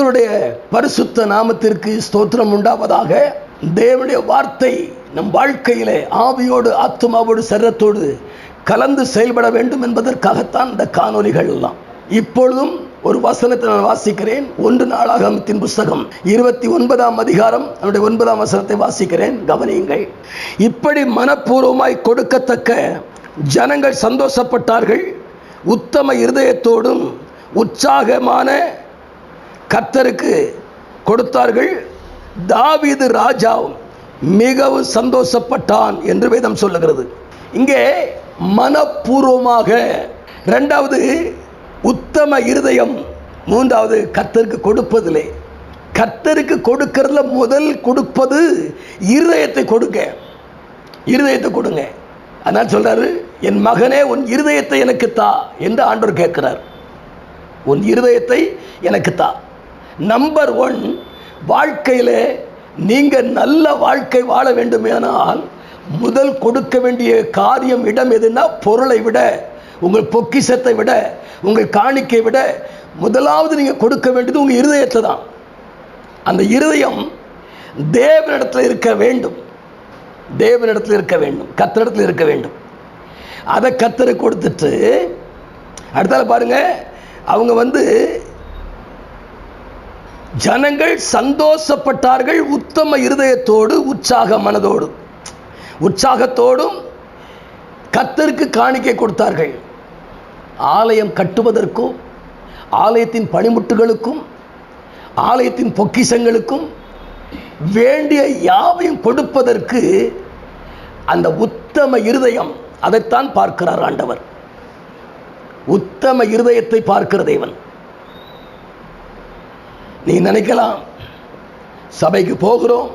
கர்த்தருடைய பரிசுத்த நாமத்திற்கு ஸ்தோத்திரம் உண்டாவதாக. தேவனுடைய வார்த்தை நம் வாழ்க்கையிலே ஆவியோடு ஆத்மாவோடு சரத்தோடு கலந்து செயல்பட வேண்டும் என்பதற்காகத்தான் இந்த காணொலிகள் எல்லாம். இப்பொழுதும் ஒரு வசனத்தை நான் வாசிக்கிறேன். ஒன்று நாளாகமத்தின் புஸ்தகம் இருபத்தி ஒன்பதாம் அதிகாரம் அவருடைய ஒன்பதாம் வசனத்தை வாசிக்கிறேன். கவனியுங்கள். இப்படி மனப்பூர்வமாய் கொடுக்கத்தக்க ஜனங்கள் சந்தோஷப்பட்டார்கள். உத்தம இருதயத்தோடும் உற்சாகமான கர்த்தருக்கு கொடுத்தார்கள். தாவீது ராஜாவும் மிகவும் சந்தோஷப்பட்டான் என்று வேதம் சொல்லுகிறது. இங்கே மனப்பூர்வமாக ரெண்டாவது உத்தம இருதயம் மூன்றாவது கர்த்தருக்கு கொடுப்பதிலே கர்த்தருக்கு கொடுக்கறதுல முதல் கொடுப்பது இருதயத்தை கொடுங்க. இருதயத்தை கொடுங்க. அதனால் சொல்றாரு என் மகனே உன் இருதயத்தை எனக்கு தா என்று ஆண்டோர் கேட்கிறார். உன் இருதயத்தை எனக்கு தா நம்பர் ஒன் வாழ்க்கையில் நீங்கள் நல்ல வாழ்க்கை வாழ வேண்டுமானால் முதல் கொடுக்க வேண்டிய காரியம் இடம் எதுனா பொருளை விட உங்கள் பொக்கிஷத்தை விட உங்கள் காணிக்கை விட முதலாவது நீங்கள் கொடுக்க வேண்டியது உங்கள் இருதயத்தை தான். அந்த இருதயம் தேவனிடத்தில் இருக்க வேண்டும். தேவனிடத்தில் இருக்க வேண்டும். கத்தரிடத்தில் இருக்க வேண்டும். அதை கத்தரை கொடுத்துட்டு அடுத்தால பாருங்கள் அவங்க வந்து ஜனங்கள் சந்தோஷப்பட்டார்கள் உத்தம இருதயத்தோடு உற்சாக மனதோடு. உற்சாகத்தோடும் கத்தருக்கு காணிக்கை கொடுத்தார்கள். ஆலயம் கட்டுவதற்கும் ஆலயத்தின் பணிமுட்டுகளுக்கும் ஆலயத்தின் பொக்கிஷங்களுக்கும் வேண்டிய யாவையும் கொடுப்பதற்கு அந்த உத்தம இருதயம் அதைத்தான் பார்க்கிறார் ஆண்டவர். உத்தம இருதயத்தை பார்க்கிற தேவன். நீ நினைக்கலாம். சபைக்கு போகிறோம்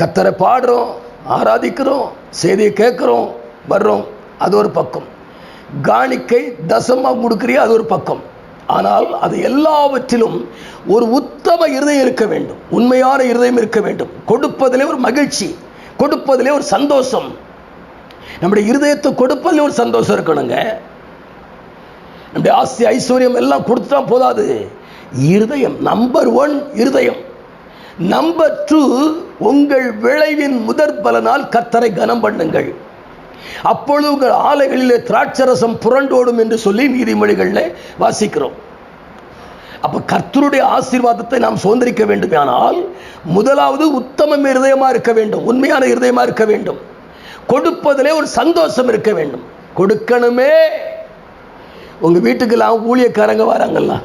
கத்தரை பாடுறோம் ஆராதிக்கிறோம் செய்தியை கேட்குறோம் வர்றோம். அது ஒரு பக்கம். காணிக்கை தசமாக கொடுக்குறியா அது ஒரு பக்கம். ஆனால் அது எல்லாவற்றிலும் ஒரு உத்தம இருதயம் இருக்க வேண்டும். உண்மையான இருதயம் இருக்க வேண்டும். கொடுப்பதிலே ஒரு மகிழ்ச்சி கொடுப்பதிலே ஒரு சந்தோஷம். நம்முடைய இருதயத்தை கொடுப்பதிலே ஒரு சந்தோஷம் இருக்கணுங்க. நம்முடைய ஆஸ்தி ஐஸ்வர்யம் எல்லாம் கொடுத்தா போதாது. இருதயம் நம்பர் ஒன் இருதயம். நம்பர் டூ உங்கள் விளைவின் முதற் பலனால் கத்தரை கனம் பண்ணுங்கள். அப்பொழுது உங்கள் ஆலைகளிலே திராட்சரசம் புரண்டோடும் என்று சொல்லி நீதிமொழிகளில் வாசிக்கிறோம். அப்போ கர்த்தருடைய ஆசீர்வாதத்தை நாம் சுதந்திரிக்க வேண்டுமானால் முதலாவது உத்தம இருதயமாக இருக்க வேண்டும் உண்மையான இருதயமா இருக்க வேண்டும். கொடுப்பதிலே ஒரு சந்தோஷம் இருக்க வேண்டும். கொடுக்கணுமே. உங்க வீட்டுக்கெல்லாம் ஊழியக்காரங்க வராங்கல்லாம்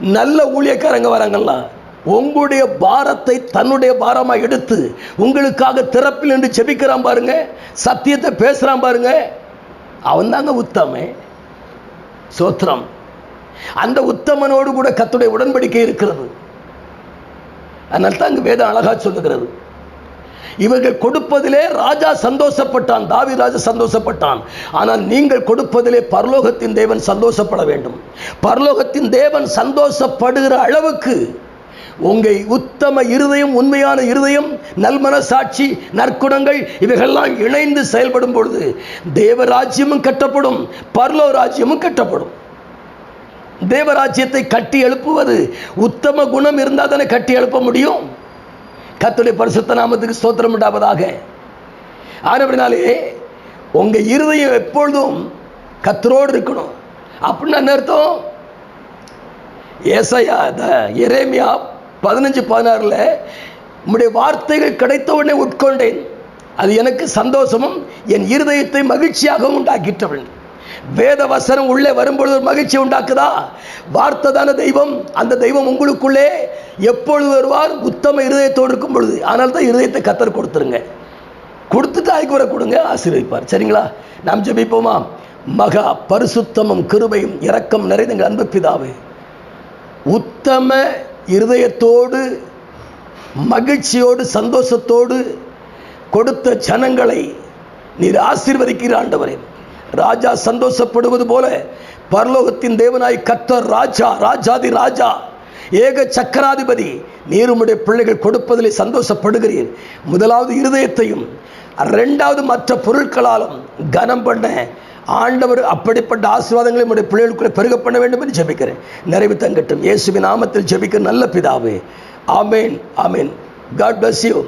நல்ல ஊழியக்காரங்க வராங்கல்ல உங்களுடைய பாரத்தை தன்னுடைய பாரமாக எடுத்து உங்களுக்காக திறப்பில் என்று செபிக்கிறான் பாருங்க சத்தியத்தை பேசுகிறான் பாருங்க. அவன் தாங்க உத்தமே. சோத்திரம். அந்த உத்தமனோடு கூட கத்துடைய உடன்படிக்கை இருக்கிறது. அதனால தான் வேதம் அழகா சொல்லுகிறது. இவர்கள் கொடுப்பதிலே ராஜா சந்தோஷப்பட்டான் தாவி ராஜா சந்தோஷப்பட்டான். ஆனால் நீங்கள் கொடுப்பதிலே பரலோகத்தின் தேவன் சந்தோஷப்பட வேண்டும். பரலோகத்தின் தேவன் சந்தோஷப்படுகிற அளவுக்கு உங்கள் உத்தம இருதயம் உண்மையான இருதயம் நல்மனசாட்சி நற்குணங்கள் இவைகள்லாம் இணைந்து செயல்படும் பொழுது தேவராஜ்யமும் கட்டப்படும் பர்லோ ராஜ்யமும் கட்டப்படும். தேவராஜ்யத்தை கட்டி எழுப்புவது உத்தம குணம் இருந்தால் தானே கட்டி எழுப்ப முடியும்? கத்துடைய பரிசுத்த நாமத்துக்கு ஸ்தோத்திரம் உண்டாவதாக. ஆனப்படினாலே உங்க இருதயம் எப்பொழுதும் கத்தரோடு இருக்கணும். அப்படின்னு என்ன அர்த்தம்? ஏசையா எரேமியா பதினஞ்சு பதினாறில் உம்முடைய வார்த்தைகள் கிடைத்த உடனே உட்கொண்டேன். அது எனக்கு சந்தோஷமும் என் இருதயத்தை மகிழ்ச்சியாகவும் உண்டாக்கிட்டவன் வேத வசனம் உள்ளே வரும்பொழுது ஒரு மகிழ்ச்சி உண்டாக்குதா? வார்த்தை தான தெய்வம். அந்த தெய்வம் உங்களுக்குள்ளே எப்பொழுது வருவார்? உத்தம இருதயத்தோடு இருக்கும் பொழுது. அதனால தான் இருதயத்தை கத்தர் கொடுத்துருங்க. கொடுத்துட்டு அதுக்கு வர கொடுங்க ஆசீர்வதிப்பார். சரிங்களா? நாம் ஜெபிப்போமா? மகா பரிசுத்தமும் கிருபையும் இரக்கம் நிறைந்த அன்பு பிதாவே. உத்தம இருதயத்தோடு மகிழ்ச்சியோடு சந்தோஷத்தோடு கொடுத்த ஜனங்களை நீர் ஆசீர்வதிக்கிற ஆண்டவரே. ராஜா சந்தோஷப்படுவது போல பரலோகத்தின் தேவனாய் கத்தர் ராஜா ராஜாதி ராஜா. ஏக சக்கராதிபதி நீர் உம்முடைய பிள்ளைகள் கொடுப்பதிலே சந்தோஷப்படுகிறீர். முதலாவது இருதயத்தையும் ரெண்டாவது மற்ற பொருட்களாலும் கனம் பண்ண ஆண்டவர் அப்படிப்பட்ட ஆசீர்வாதங்களை உடைய பிள்ளைகளுக்குள்ளே பெருக பண்ண வேண்டும் என்று ஜெபிக்கிறேன். நிறைவு தங்கட்டும். இயேசுவின் நாமத்தில் ஜெபிக்கிற நல்ல பிதாவே. ஆமேன் ஆமேன். God bless you